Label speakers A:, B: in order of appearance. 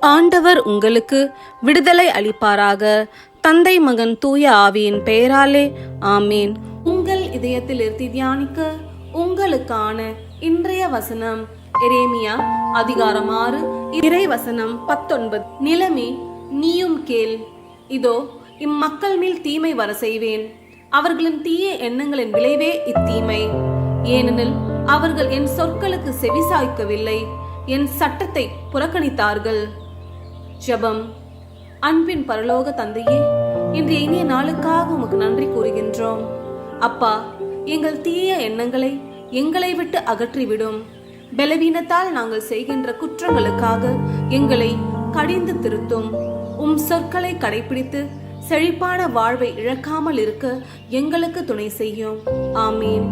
A: ஆண்டவர் உங்களுக்கு விடுதலை அளிப்பாராக. தந்தை மகன் தூய ஆவியின் பெயராலே ஆமீன். உங்கள் இதயத்தில் இருந்து தியானிக்க உங்களுக்கான இன்றைய வசனம் எரேமியா அதிகாரம் ஆறு இறை வசனம் பத்தொன்பது. நிலமே நீயும் கேள். இதோ இம்மக்கள் மேல் தீமை வர செய்வேன். அவர்களின் தீய எண்ணங்களின் விளைவே இத்தீமை. ஏனெனில் அவர்கள் என் சொற்களுக்கு செவிசாய்க்கவில்லை. என் சட்டத்தை புறக்கணித்தார்கள். ஜெபம். அன்பின் பரலோக தந்தையே இன்று இனிய நாளுக்காக உமக்கு நன்றி கூறுகின்றோம். அப்பா எங்கள் தீய எண்ணங்களை எங்களை விட்டு அகற்றிவிடும். பலவீனத்தால் நாங்கள் செய்கின்ற குற்றங்களுக்காக எங்களை கடிந்து திருத்தும். உம் சொற்களை கடைபிடித்து செழிப்பான வாழ்வை இழக்காமல் இருக்க எங்களுக்கு துணை செய்யும். ஆமீன்.